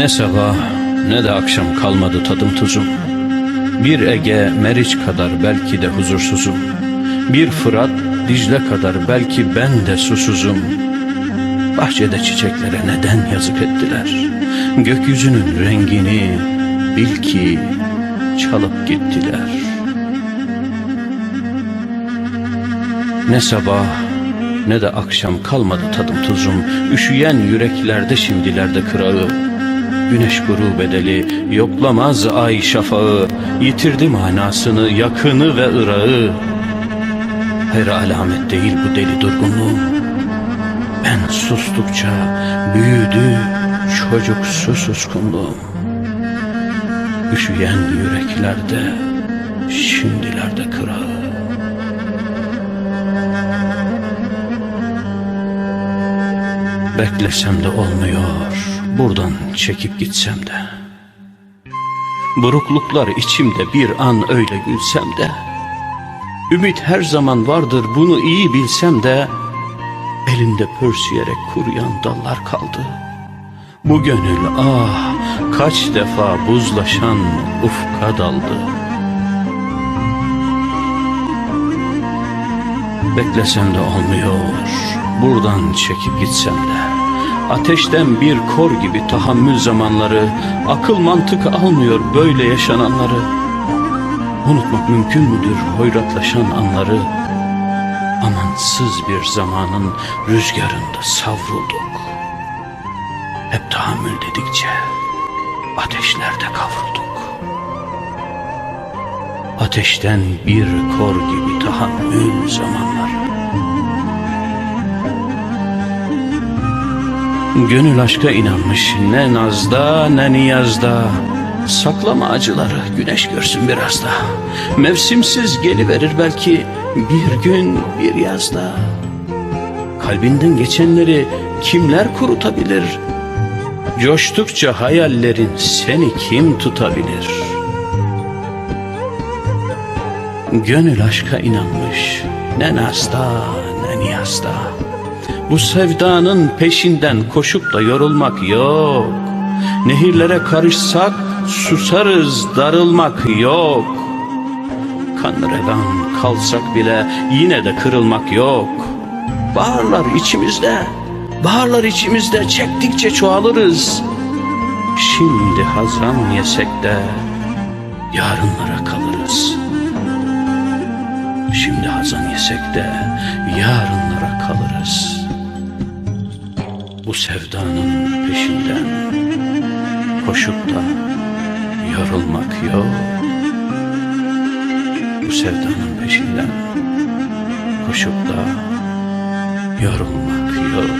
Ne sabah ne de akşam kalmadı tadım tuzum. Bir Ege Meriç kadar belki de huzursuzum. Bir Fırat Dicle kadar belki ben de susuzum. Bahçede çiçeklere neden yazık ettiler? Gökyüzünün rengini bil ki çalıp gittiler. Ne sabah ne de akşam kalmadı tadım tuzum. Üşüyen yüreklerde şimdilerde kırağı. Güneş gurub edeli yoklamaz ay şafağı. Yitirdi manasını yakını ve ırağı. Her alamet değil bu deli durgunluğum. Ben sustukça büyüdü çocuksu suskunluğum. Üşüyen yüreklerde şimdilerde kırağı. Beklesem de olmuyor, buradan çekip gitsem de. Burukluklar içimde bir an öyle gülsem de. Ümit her zaman vardır bunu iyi bilsem de. Elimde pörsüyerek kuruyan dallar kaldı. Bu gönül ah kaç defa buzlaşan ufka daldı. Beklesem de olmuyor, buradan çekip gitsem de. Ateşten bir kor gibi tahammül zamanları, akıl mantık almıyor böyle yaşananları. Unutmak mümkün müdür hoyratlaşan anları? Amansız bir zamanın rüzgarında savrulduk. Hep tahammül dedikçe ateşlerde kavrulduk. Ateşten bir kor gibi tahammül zamanları. Gönül aşka inanmış ne nazda ne niyazda. Saklama acıları güneş görsün biraz da. Mevsimsiz geliverir belki bir gün bir yazda. Kalbinden geçenleri kimler kurutabilir? Coştukça hayallerin seni kim tutabilir? Gönül aşka inanmış ne nazda ne niyazda. Bu sevdanın peşinden koşup da yorulmak yok. Nehirlere karışsak susarız darılmak yok. Kan kalsak bile yine de kırılmak yok. Baharlar içimizde, baharlar içimizde çektikçe çoğalırız. Şimdi hazan yesek de yarınlara kalırız. Şimdi hazan yesek de yarınlara kalırız. Bu sevdanın peşinden koşup da yorulmak yok. Bu sevdanın peşinden koşup da yorulmak yok.